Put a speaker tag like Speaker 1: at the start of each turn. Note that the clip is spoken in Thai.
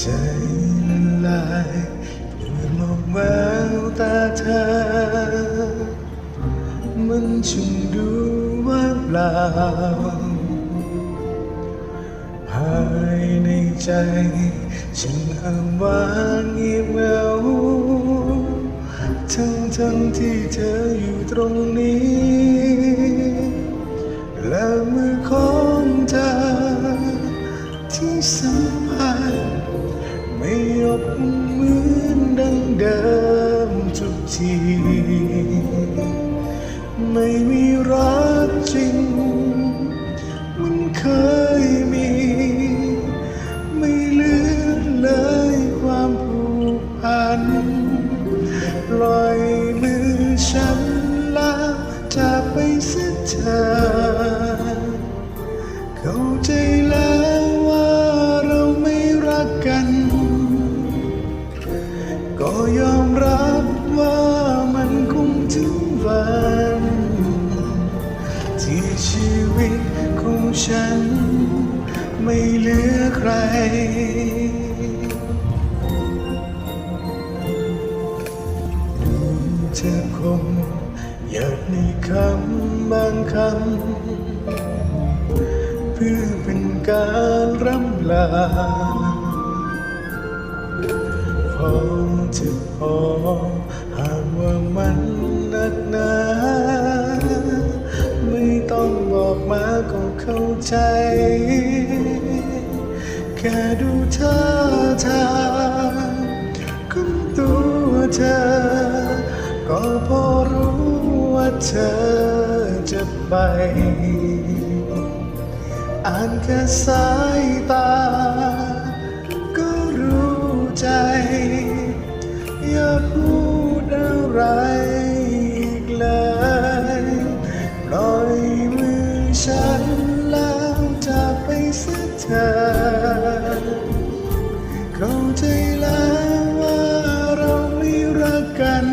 Speaker 1: ใจละลายเมื่อมองแววตาเธอ มันช่างดูว่างเปล่า ภายในใจฉันอ่างว่างเงียบเหงาทั้งทั้งที่เธออยู่ตรงนี้ และมือของเธอที่สัมผัส ไม่ยบเหมือนดังเดิมทุกที ก็ยอมรับว่ามันคงถึงวัน ที่ชีวิตของฉัน ไม่เหลือใคร เธอคงอยากมีคำบางคำ เพื่อเป็นการรำลา จะพอ หากว่ามันหนักหนาไม่ต้องบอกมาก็เข้าใจ แค่ดูท่าทางของตัวเธอ ก็พอรู้ว่าเธอจะไป อ่านแค่สายตา ไรอีกเลยปล่อยมือฉันล้วจาไปเสียเธเขาใจแล้วว่าเราไม่รักกัน